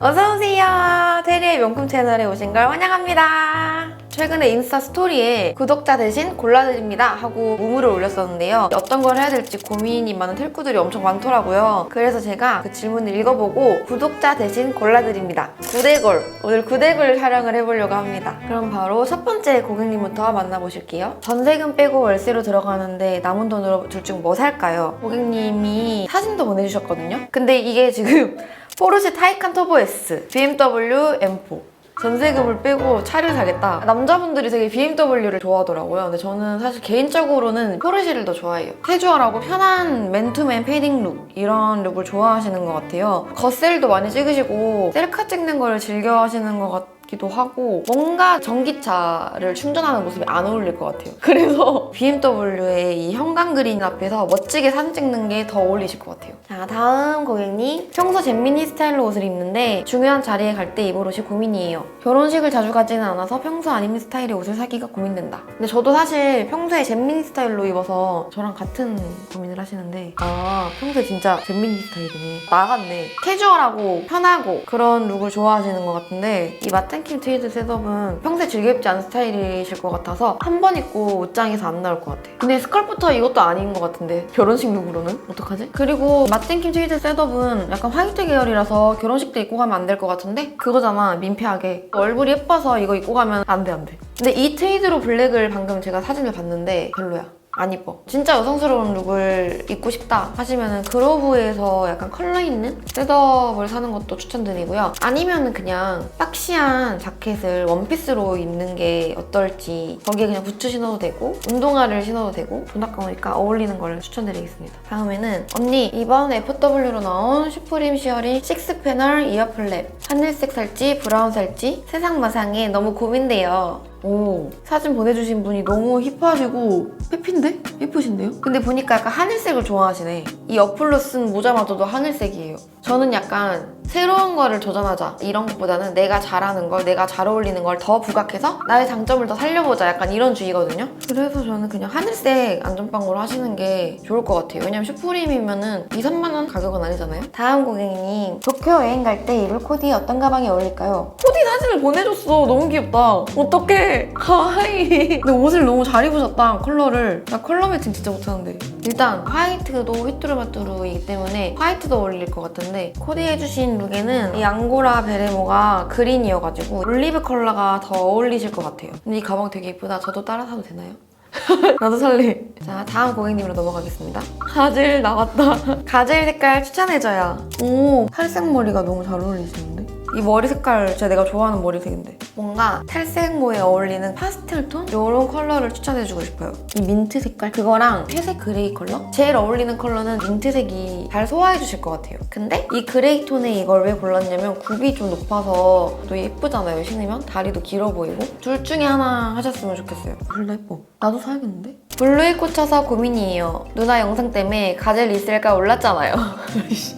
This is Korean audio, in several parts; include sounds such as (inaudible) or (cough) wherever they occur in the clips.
어서오세요. 테리의 명품 채널에 오신 걸 환영합니다. 최근에 인스타 스토리에 구독자 대신 골라드립니다 하고 무무를 올렸었는데요. 어떤 걸 해야 될지 고민이 많은 텔꾸들이 엄청 많더라고요. 그래서 제가 그 질문을 읽어보고 구독자 대신 골라드립니다. 구대골. 오늘 구대골 촬영을 해보려고 합니다. 그럼 바로 첫 번째 고객님부터 만나보실게요. 전세금 빼고 월세로 들어가는데 남은 돈으로 둘 중 뭐 살까요? 고객님이 사진도 보내주셨거든요. 근데 이게 지금 (laughs) 포르쉐 타이칸 터보 S, BMW M4. 전세금을 빼고 차를 사겠다. 남자분들이 되게 BMW를 좋아하더라고요. 근데 저는 사실 개인적으로는 포르쉐를 더 좋아해요. 캐주얼하고 편한 맨투맨 패딩 룩 이런 룩을 좋아하시는 것 같아요. 겉셀도 많이 찍으시고 셀카 찍는 걸 즐겨 하시는 것 같 기도 하고 뭔가 전기차를 충전하는 모습이 안 어울릴 것 같아요. (laughs) 그래서 BMW의 이 형광 그린 앞에서 멋지게 사진 찍는 게 더 어울리실 것 같아요. 자, 다음 고객님. 평소 잼미니 스타일로 옷을 입는데 중요한 자리에 갈 때 입을 옷이 고민이에요. 결혼식을 자주 가지는 않아서 평소 아니면 스타일의 옷을 사기가 고민된다. 근데 저도 사실 평소에 잼미니 스타일로 입어서 저랑 같은 고민을 하시는데 아, 평소에 진짜 잼미니 스타일이네. 나갔네. 캐주얼하고 편하고 그런 룩을 좋아하시는 것 같은데 이 마 텐킴 트위드 셋업은 평소에 즐겨 입지 않은 스타일이실 것 같아서 한 번 입고 옷장에서 안 나올 것 같아요. 근데 스컬프터 이것도 아닌 것 같은데 결혼식 룩으로는 어떡하지? 그리고 마텐킴 트위드 셋업은 약간 화이트 계열이라서 결혼식 때 입고 가면 안 될 것 같은데 그거잖아 민폐하게 얼굴이 예뻐서 이거 입고 가면 안 돼 안돼 근데 이 트위드로 블랙을 방금 제가 사진을 봤는데 별로야 안 이뻐. 진짜 여성스러운 룩을 입고 싶다 하시면은 그로브에서 약간 컬러 있는 셋업을 사는 것도 추천드리고요. 아니면은 그냥 박시한 자켓을 원피스로 입는 게 어떨지 거기에 그냥 부츠 신어도 되고 운동화를 신어도 되고 돈 아까우니까 어울리는 걸 추천드리겠습니다. 다음에는 언니 이번 FW로 나온 슈프림 시어린 식스 패널 이어플랩 하늘색 살지 브라운 살지 세상 마상에 너무 고민돼요. 오 사진 보내주신 분이 너무 힙하시고 페피인데? 예쁘신데요? 근데 보니까 약간 하늘색을 좋아하시네 이 어플로 쓴 모자마저도 하늘색이에요 저는 약간 새로운 거를 도전하자 이런 것보다는 내가 잘하는 걸 내가 잘 어울리는 걸 더 부각해서 나의 장점을 더 살려보자 약간 이런 주의거든요. 그래서 저는 그냥 하늘색 안전빵으로 하시는 게 좋을 것 같아요. 왜냐면 슈프림이면은 2, 3만 원 가격은 아니잖아요. 다음 고객님 도쿄 여행 갈 때 입을 코디 어떤 가방이 어울릴까요? 코디 사진을 보내줬어. 너무 귀엽다. 어떡해. 하이. 근데 옷을 너무 잘 입으셨다. 컬러를. 나 컬러 매칭 진짜 못하는데. 일단 화이트도 휘뚜루마뚜루이기 때문에 화이트도 어울릴 것 같은데 코디해주신 룩에는 이 앙고라 베레모가 그린이어가지고 올리브 컬러가 더 어울리실 것 같아요 근데 이 가방 되게 예쁘다 저도 따라 사도 되나요? (laughs) 나도 살래. 자, 다음 고객님으로 넘어가겠습니다. 가젤 나왔다. (laughs) 가젤 색깔 추천해줘요. 오, 탈색 머리가 너무 잘 어울리시는데? 이 머리 색깔 진짜 내가 좋아하는 머리색인데. 뭔가 탈색모에 어울리는 파스텔 톤? 이런 컬러를 추천해주고 싶어요. 이 민트 색깔? 그거랑 회색 그레이 컬러? 제일 어울리는 컬러는 민트색이 잘 소화해주실 것 같아요. 근데 이 그레이 톤에 이걸 왜 골랐냐면 굽이 좀 높아서 또 예쁘잖아요, 신으면. 다리도 길어 보이고. 둘 중에 하나 하셨으면 좋겠어요. 둘다 예뻐. 나도 사야겠는데? 블루에 꽂혀서 고민이에요. 누나 영상 때문에 가젤 있을까 올랐잖아요. (laughs)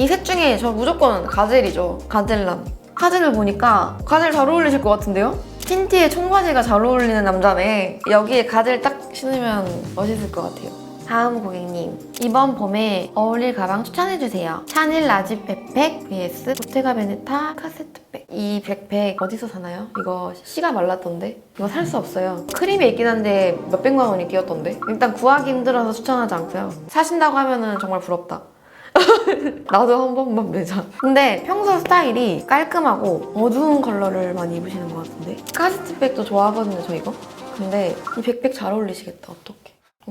이 셋 중에 저 무조건 가젤이죠. 가젤남. 사진을 보니까 가젤 잘 어울리실 것 같은데요? 틴티에 청바지가 잘 어울리는 남자네. 여기에 가젤 딱 신으면 멋있을 것 같아요. 다음 고객님. 이번 봄에 어울릴 가방 추천해주세요. 샤넬 라지 백팩 vs 보테가 베네타 카세트백. 이 백팩 어디서 사나요? 이거 씨가 말랐던데? 이거 살 수 없어요. 크림이 있긴 한데 몇백만 원이 뛰었던데? 일단 구하기 힘들어서 추천하지 않고요. 사신다고 하면은 정말 부럽다. (laughs) 나도 한 번만 매자. 근데 평소 스타일이 깔끔하고 어두운 컬러를 많이 입으시는 것 같은데. 카스트백도 좋아하거든요, 저 이거. 근데 이 백팩 잘 어울리시겠다. 어떡해.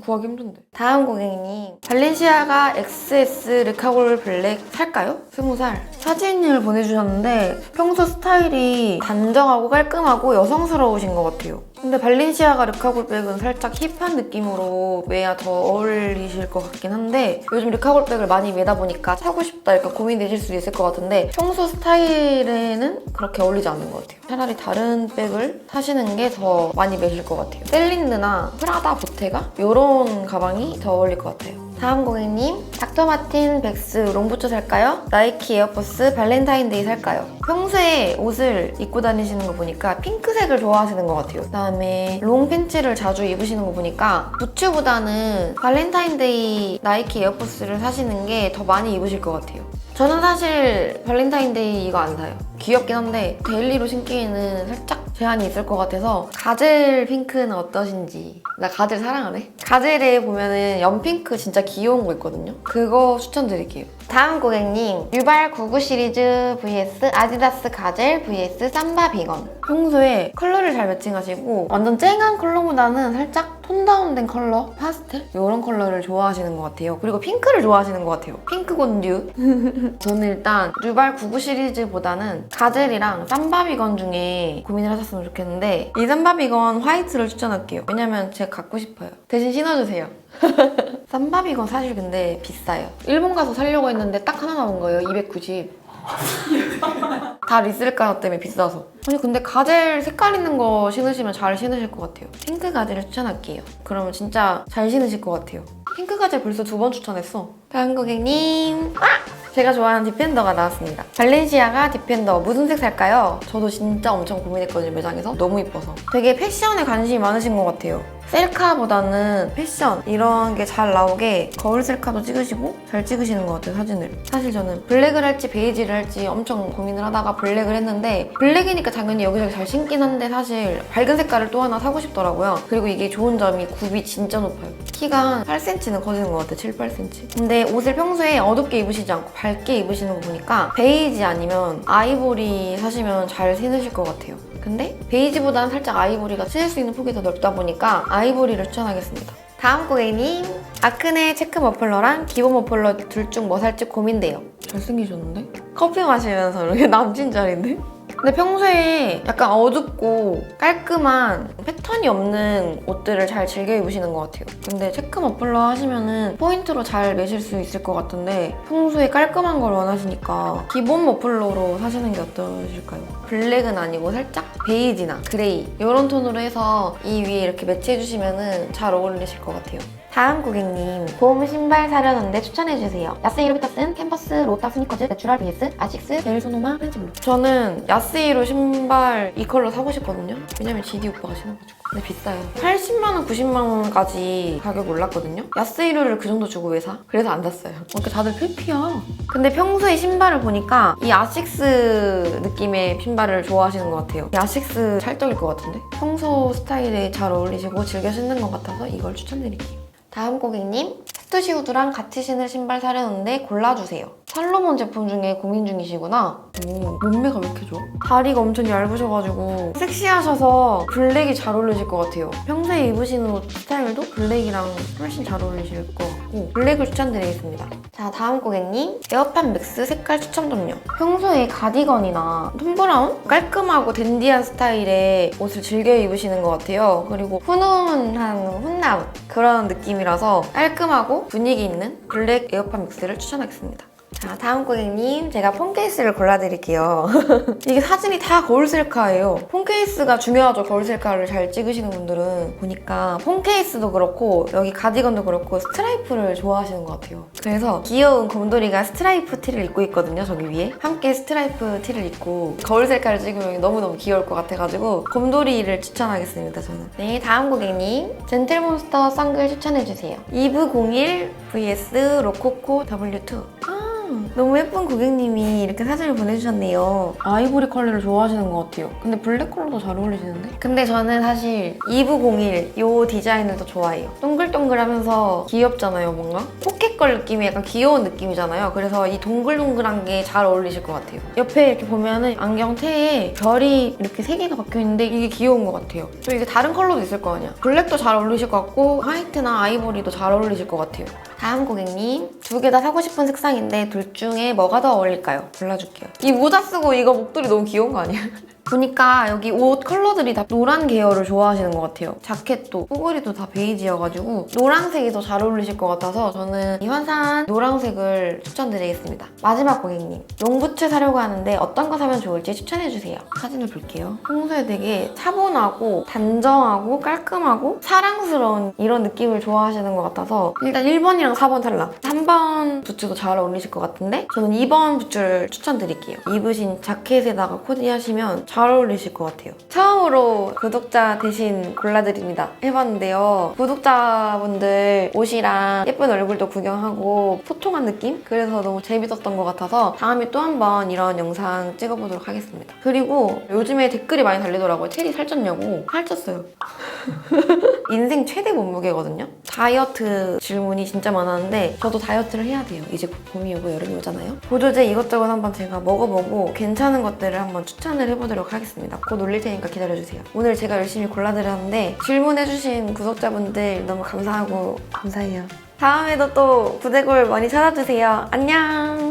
구하기 힘든데. 다음 고객님. 발렌시아가 XS 르카골 블랙 살까요? 스무 살. 사진을 보내주셨는데 평소 스타일이 단정하고 깔끔하고 여성스러우신 것 같아요. 근데 발렌시아가 르카골 백은 살짝 힙한 느낌으로 매야 더 어울리실 것 같긴 한데 요즘 르카골 백을 많이 매다 보니까 사고 싶다 약간 고민되실 수도 있을 것 같은데 평소 스타일에는 그렇게 어울리지 않는 것 같아요. 차라리 다른 백을 사시는 게 더 많이 매실 것 같아요. 셀린느나 프라다 보테가 이런 가방이 더 어울릴 것 같아요. 다음 고객님 닥터마틴 백스 롱부츠 살까요? 나이키 에어포스 발렌타인데이 살까요? 평소에 옷을 입고 다니시는 거 보니까 핑크색을 좋아하시는 것 같아요 그다음에 롱 팬츠를 자주 입으시는 거 보니까 부츠보다는 발렌타인데이 나이키 에어포스를 사시는 게 더 많이 입으실 것 같아요 저는 사실 발렌타인데이 이거 안 사요. 귀엽긴 한데 데일리로 신기에는 살짝 제한이 있을 것 같아서 가젤 핑크는 어떠신지. 나 가젤 사랑하네. 가젤에 보면은 연핑크 진짜 귀여운 거 있거든요? 그거 추천드릴게요. 다음 고객님 유발 99 시리즈 vs 아디다스 가젤 vs 삼바 비건. 평소에 컬러를 잘 매칭하시고 완전 쨍한 컬러보다는 살짝 톤 다운된 컬러? 파스텔? 이런 컬러를 좋아하시는 것 같아요. 그리고 핑크를 좋아하시는 것 같아요. 핑크 곤듀. (laughs) 저는 일단 유발 99 시리즈보다는 가젤이랑 삼바비건 중에 고민을 하셨으면 좋겠는데 이 삼바비건 화이트를 추천할게요. 왜냐면 제가 갖고 싶어요. 대신 신어주세요. (laughs) 삼바비건 사실 근데 비싸요. 일본 가서 살려고 했는데 딱 하나 나온 거예요. 290. (laughs) 다 리셀가 때문에 비싸서. 아니 근데 가젤 색깔 있는 거 신으시면 잘 신으실 것 같아요. 핑크 가젤을 추천할게요. 그러면 진짜 잘 신으실 것 같아요. 핑크 가젤 벌써 두 번 추천했어. 다음 고객님. 아! 제가 좋아하는 디펜더가 나왔습니다. 발렌시아가 디펜더 무슨 색 살까요? 저도 진짜 엄청 고민했거든요, 매장에서. 너무 이뻐서. 되게 패션에 관심이 많으신 것 같아요. 셀카보다는 패션 이런 게 잘 나오게 거울 셀카도 찍으시고 잘 찍으시는 것 같아요 사진을. 사실 저는 블랙을 할지 베이지를 할지 엄청 고민을 하다가 블랙을 했는데 블랙이니까 당연히 여기저기 잘 신긴 한데 사실 밝은 색깔을 또 하나 사고 싶더라고요. 그리고 이게 좋은 점이 굽이 진짜 높아요. 키가 한 8cm는 커지는 것 같아요 7, 8cm 근데 옷을 평소에 어둡게 입으시지 않고 밝게 입으시는 거 보니까 베이지 아니면 아이보리 사시면 잘 신으실 것 같아요 근데 베이지보다는 살짝 아이보리가 신을 수 있는 폭이 더 넓다 보니까 아이보리를 추천하겠습니다. 다음 고객님 아크네 체크 머플러랑 기본 머플러 둘 중 뭐 살지 고민돼요. 잘생기셨는데? 커피 마시면서 이렇게 (laughs) 남친 자리인데? 근데 평소에 약간 어둡고 깔끔한 패턴이 없는 옷들을 잘 즐겨 입으시는 것 같아요. 근데 체크 머플러 하시면은 포인트로 잘 매실 수 있을 것 같은데 평소에 깔끔한 걸 원하시니까 기본 머플러로 사시는 게 어떠실까요? 블랙은 아니고 살짝 베이지나 그레이 이런 톤으로 해서 이 위에 이렇게 매치해주시면은 잘 어울리실 것 같아요. 다음 고객님 봄 신발 사려는데 추천해주세요. 야스 이로 피터슨 캔버스 로타 스니커즈 내추럴 vs 아식스 베일 소노마 프렌치 블루. 저는 야스 이로 신발 이 컬러 사고 싶거든요. 왜냐면 GD 오빠가 신어가지고 근데 비싸요. 80만원 90만원까지 가격 올랐거든요. 야스 이로를 그 정도 주고 왜 사? 그래서 안 샀어요. 그러니까 다들 필피야. 근데 평소에 신발을 보니까 이 아식스 느낌의 신발을 좋아하시는 것 같아요. 이 아식스 찰떡일 것 같은데? 평소 스타일에 잘 어울리시고 즐겨 신는 것 같아서 이걸 추천드릴게요 다음 고객님 스투시 후드랑 같이 신을 신발 사려는데 골라주세요. 살로몬 제품 중에 고민 중이시구나. 오, 몸매가 왜 이렇게 좋아? 다리가 엄청 얇으셔가지고 섹시하셔서 블랙이 잘 어울리실 것 같아요. 평소에 입으시는 옷 스타일도 블랙이랑 훨씬 잘 어울리실 것 같고 블랙을 추천드리겠습니다. 자 다음 고객님 에어팟 맥스 색깔 추천 좀요. 평소에 가디건이나 톰브라운 깔끔하고 댄디한 스타일의 옷을 즐겨 입으시는 것 같아요. 그리고 훈훈한 훈남 그런 느낌이라서 깔끔하고 분위기 있는 블랙 에어팟 맥스를 추천하겠습니다. 자, 다음 고객님, 제가 폰 케이스를 골라드릴게요. (laughs) 이게 사진이 다 거울 셀카예요. 폰 케이스가 중요하죠, 거울 셀카를 잘 찍으시는 분들은. 보니까 폰 케이스도 그렇고, 여기 가디건도 그렇고, 스트라이프를 좋아하시는 것 같아요. 그래서 귀여운 곰돌이가 스트라이프 티를 입고 있거든요, 저기 위에. 함께 스트라이프 티를 입고, 거울 셀카를 찍으면 너무너무 귀여울 것 같아가지고, 곰돌이를 추천하겠습니다, 저는. 네, 다음 고객님, 젠틀몬스터 썬글 추천해주세요. 이브01 vs 로코코 W2. Hmm. 너무 예쁜 고객님이 이렇게 사진을 보내주셨네요. 아이보리 컬러를 좋아하시는 것 같아요. 근데 블랙 컬러도 잘 어울리시는데? 근데 저는 사실 이브01 이 디자인을 더 좋아해요. 동글동글하면서 귀엽잖아요, 뭔가? 포켓걸 느낌이 약간 귀여운 느낌이잖아요. 그래서 이 동글동글한 게 잘 어울리실 것 같아요. 옆에 이렇게 보면은 안경 테에 별이 이렇게 세 개가 박혀 있는데 이게 귀여운 것 같아요. 또 이게 다른 컬러도 있을 거 아니야. 블랙도 잘 어울리실 것 같고 화이트나 아이보리도 잘 어울리실 것 같아요. 다음 고객님 두 개 다 사고 싶은 색상인데 둘중 에 뭐가 더 어울릴까요? 골라줄게요. 이 모자 쓰고 이거 목도리 너무 귀여운 거 아니야? 보니까 여기 옷 컬러들이 다 노란 계열을 좋아하시는 것 같아요. 자켓도 뽀글이도 다 베이지여가지고 노란색이 더 잘 어울리실 것 같아서 저는 이 환산 노란색을 추천드리겠습니다. 마지막 고객님 롱부츠 사려고 하는데 어떤 거 사면 좋을지 추천해주세요. 사진을 볼게요. 평소에 되게 차분하고 단정하고 깔끔하고 사랑스러운 이런 느낌을 좋아하시는 것 같아서 일단 1번이랑 4번 탈락. 3번 부츠도 잘 어울리실 것 같은데 저는 2번 부츠를 추천드릴게요. 입으신 자켓에다가 코디하시면 잘잘 어울리실 것 같아요. 처음으로 구독자 대신 골라드립니다. 해봤는데요. 구독자분들 옷이랑 예쁜 얼굴도 구경하고 소통한 느낌? 그래서 너무 재밌었던 것 같아서 다음에 또 한 번 이런 영상 찍어보도록 하겠습니다. 그리고 요즘에 댓글이 많이 달리더라고요. 체리 살쪘냐고. 살쪘어요. (laughs) 인생 최대 몸무게거든요. 다이어트 질문이 진짜 많았는데 저도 다이어트를 해야 돼요. 이제 곧 봄이 오고 여름이 오잖아요. 보조제 이것저것 한번 제가 먹어보고 괜찮은 것들을 한번 추천을 해보도록 하겠습니다. 곧 올릴 테니까 기다려주세요. 오늘 제가 열심히 골라드렸는데 질문해주신 구독자분들 너무 감사하고 감사해요. 다음에도 또 부대골 많이 찾아주세요. 안녕!